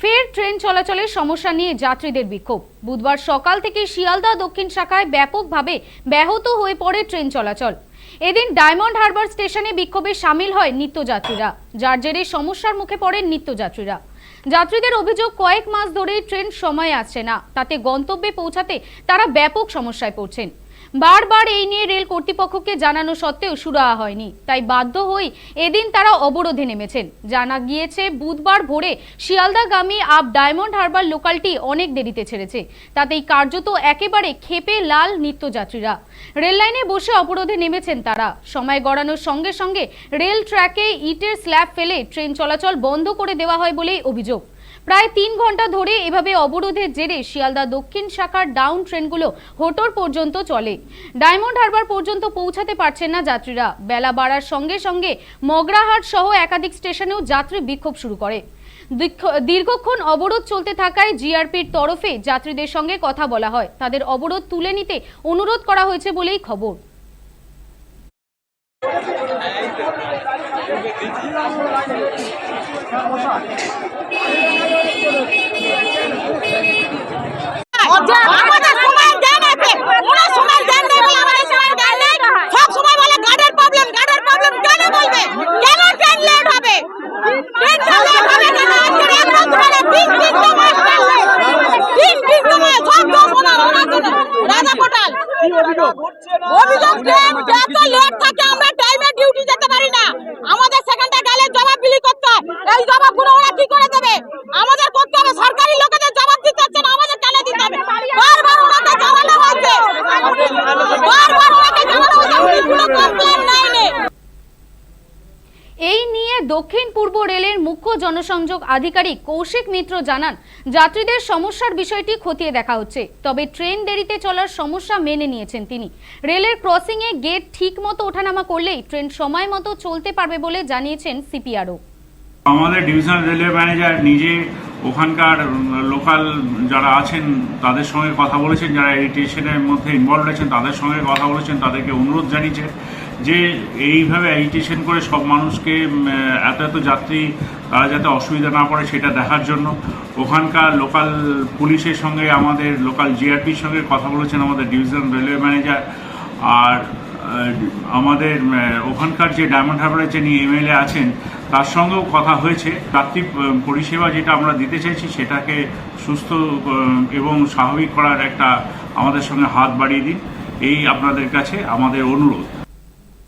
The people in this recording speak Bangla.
ফের ট্রেন চলাচলের সমস্যা নিয়ে যাত্রীদের বিক্ষোভ। বুধবার সকাল থেকে শিয়ালদা দক্ষিণ শাখায় ব্যাপকভাবে ব্যাহত হয়ে পড়ে ট্রেন চলাচল। এদিন ডায়মন্ড হারবার স্টেশনে বিক্ষোভে সামিল হয় নিত্যযাত্রীরা, যার জেরে সমস্যার মুখে পড়েন নিত্যযাত্রীরা। যাত্রীদের অভিযোগ, কয়েক মাস ধরেই ট্রেন সময়ে আসছে না। তাতে গন্তব্যে পৌঁছাতে তারা ব্যাপক সমস্যায় পড়ছেন। বারবার এই নিয়ে রেল কর্তৃপক্ষকে জানানো সত্ত্বেও সুরাহা হয়নি। তাই বাধ্য হয়ে এদিন তারা অবরোধে নেমেছেন। জানা গিয়েছে, বুধবার ভোরে শিয়ালদাগামী আপ ডায়মন্ড হারবার লোকালটি অনেক দেরিতে ছেড়েছে। তাতেই কার্যত একেবারে ক্ষেপে লাল নিত্যযাত্রীরা। রেল লাইনে বসে অবরোধে নেমেছেন তারা। সময় গড়ানোর সঙ্গে সঙ্গে রেল ট্র্যাকে ইটের স্ল্যাব ফেলে ট্রেন চলাচল বন্ধ করে দেওয়া হয় বলেই অভিযোগ। প্রায় তিন ঘণ্টা ধরে এভাবে অবরোধের জেরে শিয়ালদা দক্ষিণ শাখার ডাউন ট্রেনগুলো হোটর পর্যন্ত চলে। ডায়মন্ড হারবার পর্যন্ত পৌঁছাতে পারছেন না যাত্রীরা। বেলা বাড়ার সঙ্গে সঙ্গে মগরাহাট সহ একাধিক স্টেশনেও যাত্রী বিক্ষোভ শুরু করে। দীর্ঘ- দীর্ঘক্ষণ অবরোধ চলতে থাকায় জিআরপির তরফে যাত্রীদের সঙ্গে কথা বলা হয়। তাদের অবরোধ তুলে নিতে অনুরোধ করা হয়েছে বলেই খবর। অভিযোগ ট্রেন যত লেট থাকে আমরা টাইমে ডিউটি যেতে পারি না আমাদের সেখানটা গেলে জবাব বিলি এই নিয়ে দক্ষিণ পূর্ব রেলের মুখ্য জনসংযোগ আধিকারিক কৌশিক মিত্র জানান, যাত্রীদের সমস্যার বিষয়টি খতিয়ে দেখা হচ্ছে। তবে ট্রেন দেরিতে চলার সমস্যা মেনে নিয়েছেন তিনি। রেলের ক্রসিংয়ে গেট ঠিক মতো ওঠানামা করলেই ট্রেন সময় মতো চলতে পারবে বলে জানিয়েছেন সিপিআরও। আমাদের ডিভিশনাল রেলওয়ে ম্যানেজার নিজে ওখানকার লোকাল যারা আছেন, তাদের সঙ্গে কথা বলেছেন, যারা এই স্টেশনের মধ্যে ইনভলভ আছেন তাদের সঙ্গে কথা বলেছেন, তাদেরকে অনুরোধ জানিয়েছেন যে এইভাবে অ্যাজিটেশন করে সব মানুষকে এত এত যাত্রী, তারা যাতে অসুবিধা না পড়ে সেটা দেখার জন্য। ওখানকার লোকাল পুলিশের সঙ্গে আমাদের লোকাল জিআরপির সঙ্গে কথা বলেছেন আমাদের ডিভিশনাল রেলওয়ে ম্যানেজার আর আমাদের ওখানকার যে ডায়মন্ড হারবারের যিনি এমএলএ আছেন, তার সঙ্গেও কথা হয়েছে। রাত্রি পরিষেবা যেটা আমরা দিতে চাইছি, সেটাকে সুস্থ এবং স্বাভাবিক করার একটা আমাদের সঙ্গে হাত বাড়িয়ে দিন। এই আপনাদের কাছে আমাদের অনুরোধ।